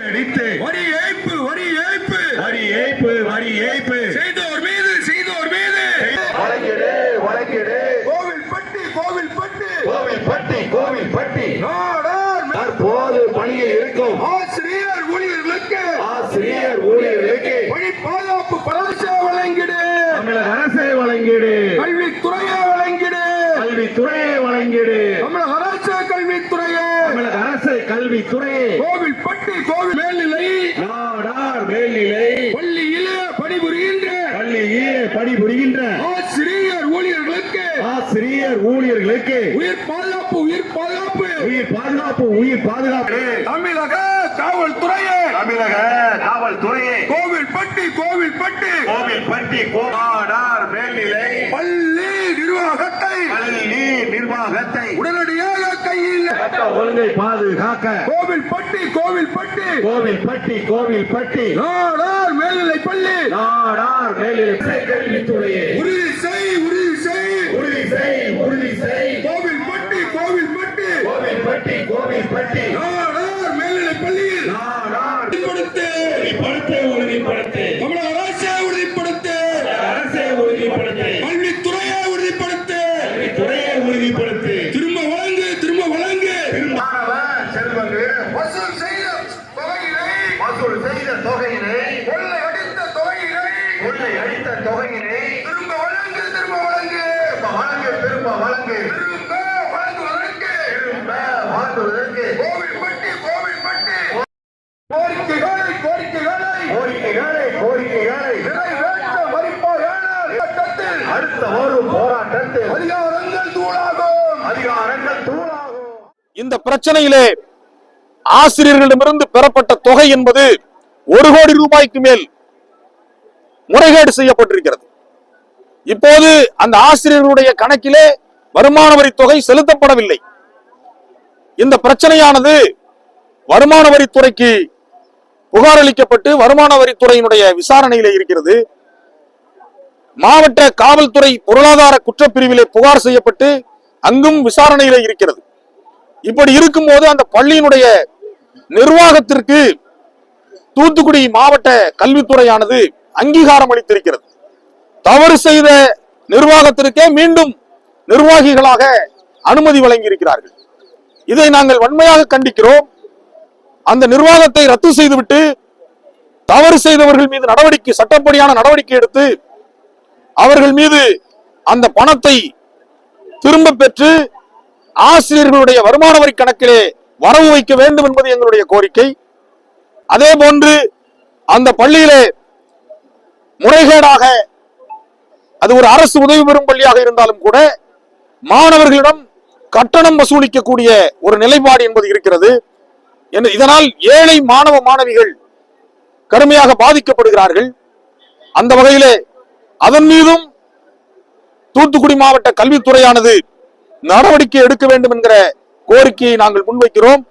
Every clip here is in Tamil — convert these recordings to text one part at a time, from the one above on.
அடித்து வரி இருக்கும் ஆசிரியர் ஊழியர்களுக்கு ஆசிரியர் ஊழியர்களுக்கு பணி பாதுகாப்பு பரவசே வழங்கிடு. தமிழக அரசே வழங்கிடு. கல்வித்துறையே வழங்கிடு. வழங்கிடு. அரசு கல்வித்துறையை கோவில்பட்டி கோவில் மேல்நிலை. நாடார் மேல்நிலை. பள்ளியிலே பணிபுரிகின்ற பள்ளியில் பணிபுரிகின்ற. ஆசிரியர் ஊழியர்களுக்கு. ஆசிரியர் ஊழியர்களுக்கு. உயிர் பாதுகாப்பு உயிர் பாதுகாப்பு. உயிர் பாதுகாப்பு உயிர் பாதுகாப்பு. தமிழக காவல்துறையே. தமிழக காவல்துறையை. கோவில்பட்டி கோவில்பட்டி கோவில்பட்டி நாடார் மேல்நிலை. பள்ளி நிர்வாகத்தை. பள்ளி நிர்வாகத்தை. உடனடியாக சட்ட ஒழுங்கை பாதுகாக்க. கோவில்பட்டி கோவில்பட்டி. கோவில்பட்டி கோவில்பட்டி. நாடார் மேல்நிலை பள்ளி. நாடார் மேல்நிலை கல்வித்துறையை உறுதி செய் உறுதி செய் உறுதி செய் உறுதி செய் கோவில்பட்டி கோவில்பட்டி. கோவில்பட்டி கோவில்பட்டி. நாடார் செய்த தொகையினை கொள்ளை அடித்த தொகையினை கொள்ளை அடித்த தொகையினை திரும்ப வழங்கு திரும்ப வழங்கு. வழங்கு திரும்ப வழங்கு. திரும்ப வழங்குவதற்கு. திரும்ப வாழ்த்துவதற்கு கோவில்பட்டி கோவில்பட்டி கோரிக்கைகளை கோரிக்கைகளை. கோரிக்கைகளை கோரிக்கைகளை. நிறைவேற்ற மறுப்பாயானால் சட்டத்தில் அடுத்த வரும் போராட்டத்தில் அதிகாரங்கள் தூளாகும். அதிகாரங்கள் தூளாகும். இந்த பிரச்சனையிலே ஆசிரியர்களிடமிருந்து பெறப்பட்ட தொகை என்பது ஒரு கோடி ரூபாய்க்கு மேல் முறைகேடு செய்யப்பட்டிருக்கிறது. இப்போது அந்த ஆசிரியர்களுடைய கணக்கிலே வருமான வரி தொகை செலுத்தப்படவில்லை. இந்த பிரச்சனையானது வருமான வரித்துறைக்கு புகார் அளிக்கப்பட்டு வருமான வரித்துறையினுடைய விசாரணையில இருக்கிறது. மாவட்ட காவல்துறை பொருளாதார குற்றப்பிரிவிலே புகார் செய்யப்பட்டு அங்கும் விசாரணையில இருக்கிறது. இப்படி இருக்கும்போது அந்த பள்ளியினுடைய நிர்வாகத்திற்கு தூத்துக்குடி மாவட்ட கல்வித்துறையானது அங்கீகாரம் அளித்திருக்கிறது. தவறு செய்த நிர்வாகத்திற்கே மீண்டும் நிர்வாகிகளாக அனுமதி வழங்கியிருக்கிறார்கள். இதை நாங்கள் வன்மையாக கண்டிக்கிறோம். அந்த நிர்வாகத்தை ரத்து செய்துவிட்டு தவறு செய்தவர்கள் மீது நடவடிக்கை சட்டப்படியான நடவடிக்கை எடுத்து அவர்கள் மீது அந்த பணத்தை திரும்ப பெற்று ஆசிரியர்களுடைய வருமான வரி கணக்கிலே வரவு வைக்க வேண்டும் என்பது எங்களுடைய கோரிக்கை. அதே போன்று அந்த பள்ளியிலே முறைகேடாக அது ஒரு அரசு உதவி பெறும் பள்ளியாக இருந்தாலும் கூட மாணவர்களிடம் கட்டணம் வசூலிக்கக்கூடிய ஒரு நிலைப்பாடு என்பது இருக்கிறது. இதனால் ஏழை மாணவ மாணவிகள் கடுமையாக பாதிக்கப்படுகிறார்கள். அந்த வகையிலே அதன் மீதும் தூத்துக்குடி மாவட்ட கல்வித்துறையானது நடவடிக்கை எடுக்க வேண்டும் என்கிற கோரிக்கையை நாங்கள் முன்வைக்கிறோம்.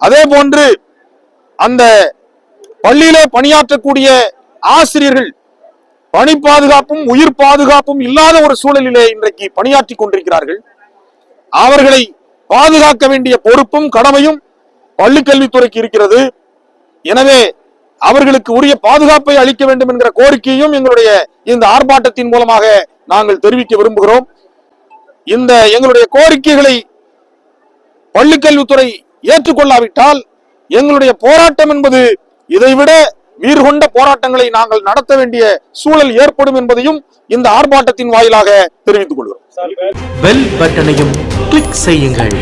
அதே போன்று அந்த பள்ளியிலே பணியாற்றக்கூடிய ஆசிரியர்கள் பணி பாதுகாப்பும் உயிர் பாதுகாப்பும் இல்லாத ஒரு சூழலிலே இன்றைக்கு பணியாற்றி கொண்டிருக்கிறார்கள். அவர்களை பாதுகாக்க வேண்டிய பொறுப்பும் கடமையும் பள்ளிக்கல்வித்துறைக்கு இருக்கிறது. எனவே அவர்களுக்கு உரிய பாதுகாப்பை அளிக்க வேண்டும் என்கிற கோரிக்கையும் எங்களுடைய இந்த ஆர்ப்பாட்டத்தின் மூலமாக நாங்கள் தெரிவிக்க விரும்புகிறோம். இந்த எங்களுடைய கோரிக்கைகளை பள்ளிக்கல்வித்துறை ஏற்றுக்கொள்ளாவிட்டால் எங்களுடைய போராட்டம் என்பது இதைவிட வீர் கொண்ட போராட்டங்களை நாங்கள் நடத்த வேண்டிய சூழல் ஏற்படும் என்பதையும் இந்த ஆர்ப்பாட்டத்தின் வாயிலாக தெரிவித்துக் கொள்கிறோம். பெல் பட்டனையும் கிளிக் செய்யுங்கள்.